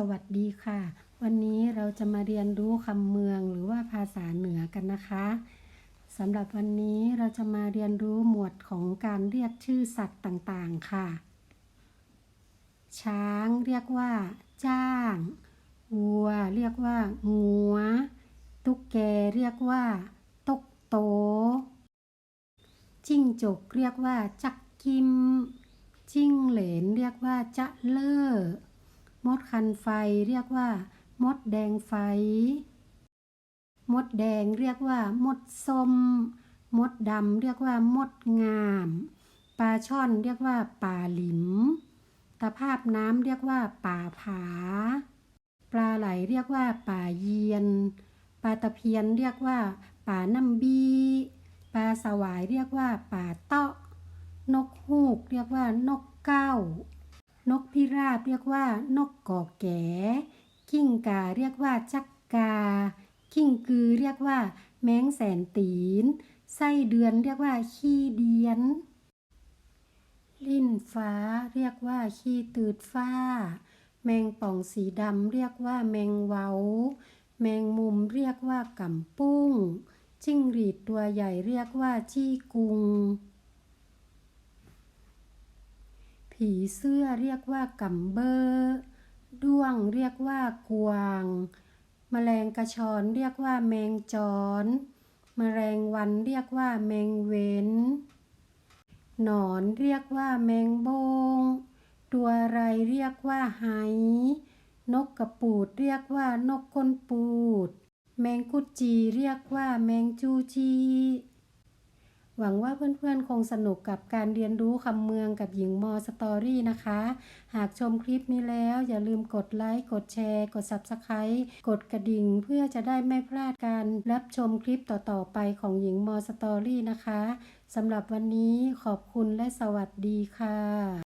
สวัสดีค่ะ วันนี้เราจะมาเรียนรู้คำเมืองหรือว่าภาษาเหนือกันนะคะสำหรับวันนี้เราจะมาเรียนรู้หมวดของการเรียกชื่อสัตว์ต่างๆค่ะ ช้างเรียกว่า จ้างวัว เรียกว่างัว ตุ๊กแกเรียกว่าตกโต จิ้งจกเรียกว่า จักกิม จิ้งเหลนเรียกว่าจะเล่อ มดคันไฟเรียกว่า มดแดงไฟ มดแดงเรียกว่า มดส้ม มดดำเรียกว่า มดงาม ปลาช่อนเรียกว่าป่าหลิม ตะภาพน้ำเรียกว่า ป่าผา ปลาไหลเรียกว่า ป่าเยียน ปลาตะเพียนเรียกว่า ป่าน้ำบีปลาสวายเรียกว่า ป่าเตาะ นกฮูกเรียกว่านกเก้า นกพิราบเรียกว่า นกกอแก๋กิ้งกาเรียกว่าจักกา กิ้งกือเรียกว่า แมงแสนตีน ไส้เดือนเรียกว่า ขี้เดียน ลิ้นฟ้าเรียกว่า ขี้ตืดฟ้า แมงป่องสีดำเรียกว่า แมงเวาแมงมุมเรียกว่ากำปุ้ง จิ้งหรีดตัวใหญ่เรียกว่า จี้กุง ผีเสื้อเรียกว่ากำเบอร์ด้วงเรียกว่ากวางแมลงกระชอนเรียกว่าแมงจอนแมลงวันเรียกว่าแมงเวนหนอนเรียกว่าแมงโบง ตัวอะไรเรียกว่าไหนกกระปูดเรียกว่านกก้นปูด แมงกุดจีเรียกว่าแมงจูจี หวังว่าเพื่อนๆ คงสนุกกับการเรียนรู้คำเมืองกับหญิงมอสตอรี่นะคะ หากชมคลิปนี้แล้วอย่าลืมกดไลค์ กดแชร์ กด Subscribe กดกระดิ่งเพื่อจะได้ไม่พลาดการรับชมคลิปต่อๆ ไปของหญิงมอสตอรี่นะคะสำหรับวันนี้ขอบคุณและสวัสดีค่ะ